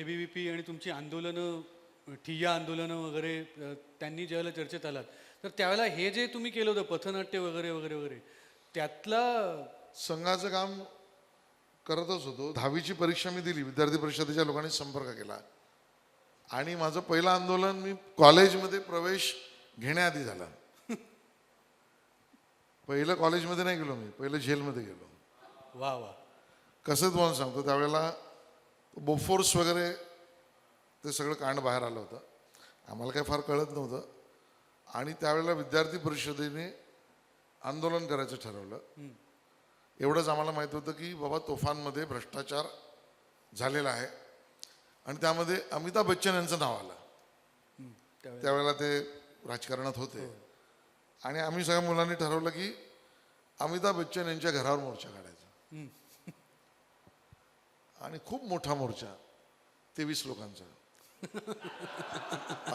ABVP आणि तुमची आंदोलनं ठिय्या आंदोलनं वगैरे त्यांनी ज्यावेळेला चर्चेत आलात तर त्यावेळेला हे जे तुम्ही केलं होतं पथनाट्य वगैरे वगैरे वगैरे त्यातला संघाचं काम करतच होतो. दहावीची परीक्षा मी दिली विद्यार्थी परिषदेच्या लोकांनी संपर्क केला. आणि माझं पहिलं आंदोलन मी कॉलेजमध्ये प्रवेश घेण्याआधी झालं. पहिलं कॉलेजमध्ये नाही गेलो मी पहिलं जेलमध्ये गेलो. वा वा. कसं तुम्हाला सांगतो त्यावेळेला बोफोर्स वगैरे ते सगळं कांड बाहेर आलं होतं. आम्हाला काही फार कळत नव्हतं. आणि त्यावेळेला विद्यार्थी परिषदेने आंदोलन करायचं ठरवलं. एवढंच आम्हाला माहीत होतं की बाबा तोफांमध्ये भ्रष्टाचार झालेला आहे. आणि त्यामध्ये अमिताभ बच्चन यांचं नाव आलं. हं, त्यावेळेला. त्यावेळेला ते राजकारणात होते. आणि आम्ही सगळ्या मुलांनी ठरवलं की अमिताभ बच्चन यांच्या घरावर मोर्चा काढायचा. आणि खूप मोठा मोर्चा तेवीस लोकांचा.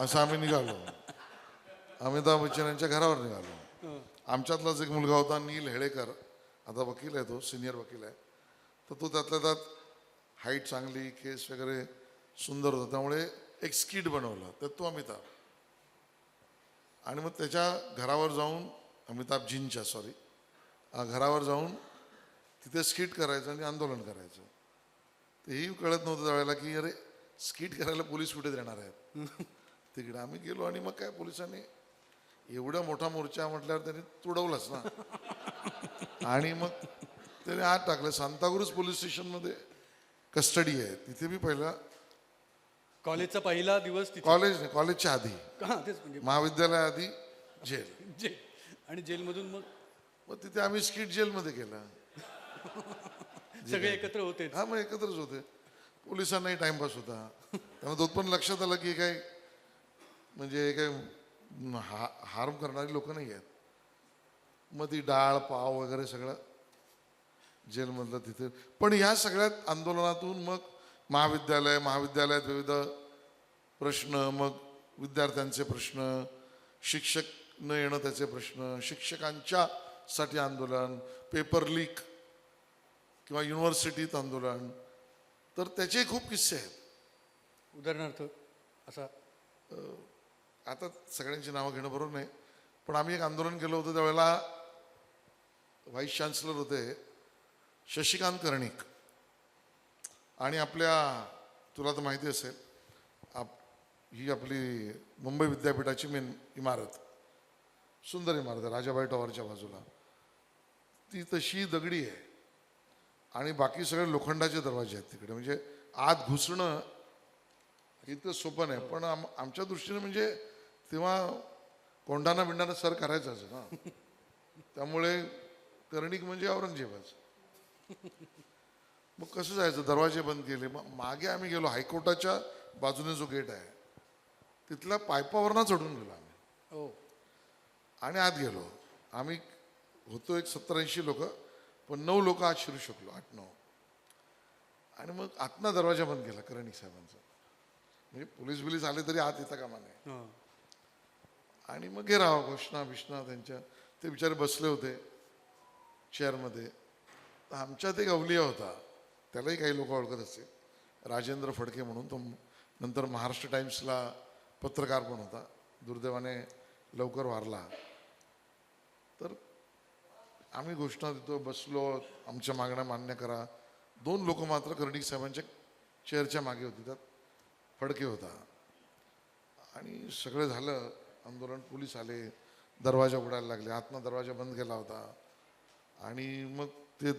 असं आम्ही निघालो. अमिताभ बच्चन यांच्या घरावर निघालो. आमच्यातलाच एक मुलगा होता नील हेळेकर आता वकील आहे तो सिनियर वकील आहे. तर तो त्यातल्या त्यात हाईट चांगली केस वगैरे सुंदर होता. त्यामुळे एक स्किट बनवलं तर तो अमिताभ. आणि मग त्याच्या घरावर जाऊन अमिताभजींच्या सॉरी घरावर जाऊन तिथे स्किट करायचं आणि आंदोलन करायचं. तेही कळत नव्हतं त्यावेळेला की अरे स्किट करायला पोलीस कुठे देणार आहेत? तिकडे आम्ही गेलो आणि मग काय पोलिसांनी एवढा मोठा मोर्चा म्हटल्यावर त्यांनी तुडवलाच ना. आणि मग त्याने आत टाकलं. सांताक्रूज पोलीस स्टेशनमध्ये कस्टडी आहे. तिथे मी पहिला कॉलेजचा पहिला दिवस कॉलेज नाही कॉलेजच्या आधी. म्हणजे महाविद्यालयाआधी जेल. जेल. आणि जेलमधून मग? मग तिथे आम्ही स्किट जेलमध्ये केलं. सगळे एकत्र होते हा मग एकत्रच होते. पोलिसांनाही टाइमपास होता. त्यामुळे तो पण लक्षात आलं की काही म्हणजे काही हा हार्म करणारी लोक नाही आहेत. मग ती डाळ पाव वगैरे सगळं जेलमधलं तिथे. पण ह्या सगळ्यात आंदोलनातून मग महाविद्यालय महाविद्यालयात विविध प्रश्न मग विद्यार्थ्यांचे प्रश्न शिक्षक न येणं त्याचे प्रश्न शिक्षकांच्या साठी आंदोलन पेपर लीक किंवा युनिव्हर्सिटीत आंदोलन तर त्याचे खूप किस्से आहेत. उदाहरणार्थ असा. आता सगळ्यांची नावं घेणं बरोबर नाही पण आम्ही एक आंदोलन केलं होतं त्यावेळेला व्हाईस चान्सलर होते शशिकांत कर्णिक. आणि आपल्या तुला तर माहिती असेल आप ही आपली मुंबई विद्यापीठाची मेन इमारत सुंदर इमारत आहे राजाबाई टॉवरच्या बाजूला. ती तशी दगडी आहे. आणि बाकी सगळे लोखंडाचे दरवाजे आहेत तिकडे. म्हणजे आत घुसणं इतकं सोपं नाही. पण आम आमच्या दृष्टीने म्हणजे तेव्हा कोंढाणा बिंडाना सर करायचंच ना. त्यामुळे कर्णिक म्हणजे औरंगजेबच. मग कसं जायचं? दरवाजे बंद केले. मग मागे आम्ही गेलो. हायकोर्टाच्या बाजूने जो गेट आहे तिथल्या पायपावरनं चढून गेलो आम्ही. हो. आणि आत गेलो. आम्ही होतो एक सत्तर ऐंशी लोक. पण नऊ लोक आत शिरू शकलो आठ नऊ. आणि मग आतना दरवाजा बंद केला कर्णिक साहेबांचा. म्हणजे पोलीस बिलीस आले तरी आत येता कामा नाही आणि मग हे राहा घोषणा बिष्णा त्यांच्या ते बिचारे बसले होते चेअरमध्ये तर आमच्यात एक अवलिया होता. त्यालाही काही लोक ओळखत असतील. राजेंद्र फडके म्हणून तो नंतर महाराष्ट्र टाइम्सला पत्रकार पण होता. दुर्दैवाने लवकर वारला. आम्ही घोषणा देतो बसलो आमच्या मागण्या मान्य करा. दोन लोक मात्र कर्णिक साहेबांच्या चेअरच्या मागे होते त्यात फडके होता. आणि सगळं झालं आंदोलन पोलीस आले दरवाजा उघडायला लागले आतनं दरवाजा बंद केला होता. आणि मग ते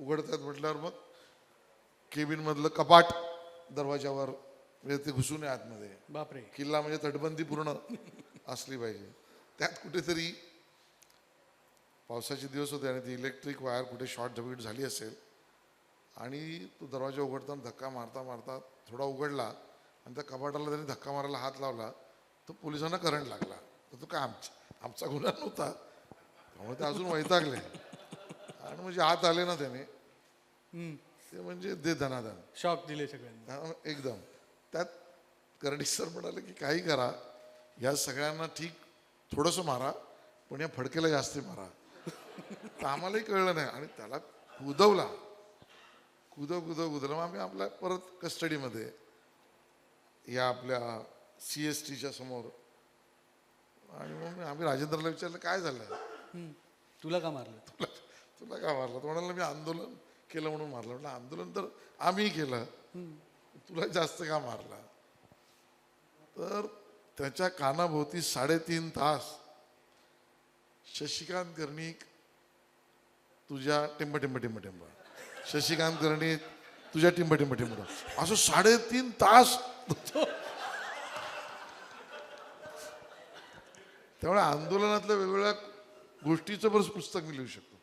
उघडतात म्हटल्यावर मग केबिनमधलं कपाट दरवाजावर म्हणजे ते घुसून आहे आतमध्ये. बापरे. किल्ला म्हणजे तटबंदी पूर्ण असली पाहिजे. त्यात कुठेतरी पावसाचे दिवस होते आणि ती इलेक्ट्रिक वायर कुठे शॉर्ट सर्किट झाली असेल आणि तो दरवाजा उघडताना धक्का मारता मारता थोडा उघडला आणि त्या कपाटाला त्यांनी धक्का मारायला हात लावला तर पोलिसांना करंट लागला. तर तो काय आमचा आमचा गुन्हा नव्हता. त्यामुळे ते अजून वैतागले. आणि म्हणजे आत आले ना त्याने. ते म्हणजे दे धनाधन. शॉक दिले सगळ्यांना. एकदम. त्यात कर्णिक सर म्हणाले की काही करा या सगळ्यांना ठीक थोडंसं मारा पण या फडकेला जास्त मारा. तर आम्हालाही कळलं नाही. आणि त्याला कुदवला. कुदव कुदव कुदवलं मग आम्ही आपल्या परत कस्टडीमध्ये या आपल्या सी एस टीच्या समोर. आणि मग आम्ही राजेंद्रला विचारलं काय झालं. तुला का मारलं? तुला तुला का मारलं? तो म्हणाला मी आंदोलन केलं म्हणून मारलं. म्हटलं आंदोलन तर आम्ही केलं. तुला जास्त का मारला? तर त्याच्या कानाभोवती साडेतीन तास शशिकांत कर्णिक तुझ्या टिंब टिंब टिंब टिंब शशिकांत कर्णिक तुझ्या टिंब टिंब टिंब असं साडेतीन तास त्यामुळे आंदोलनातल्या वेगवेगळ्या गोष्टीचं बरंच पुस्तक मी लिहू शकतो.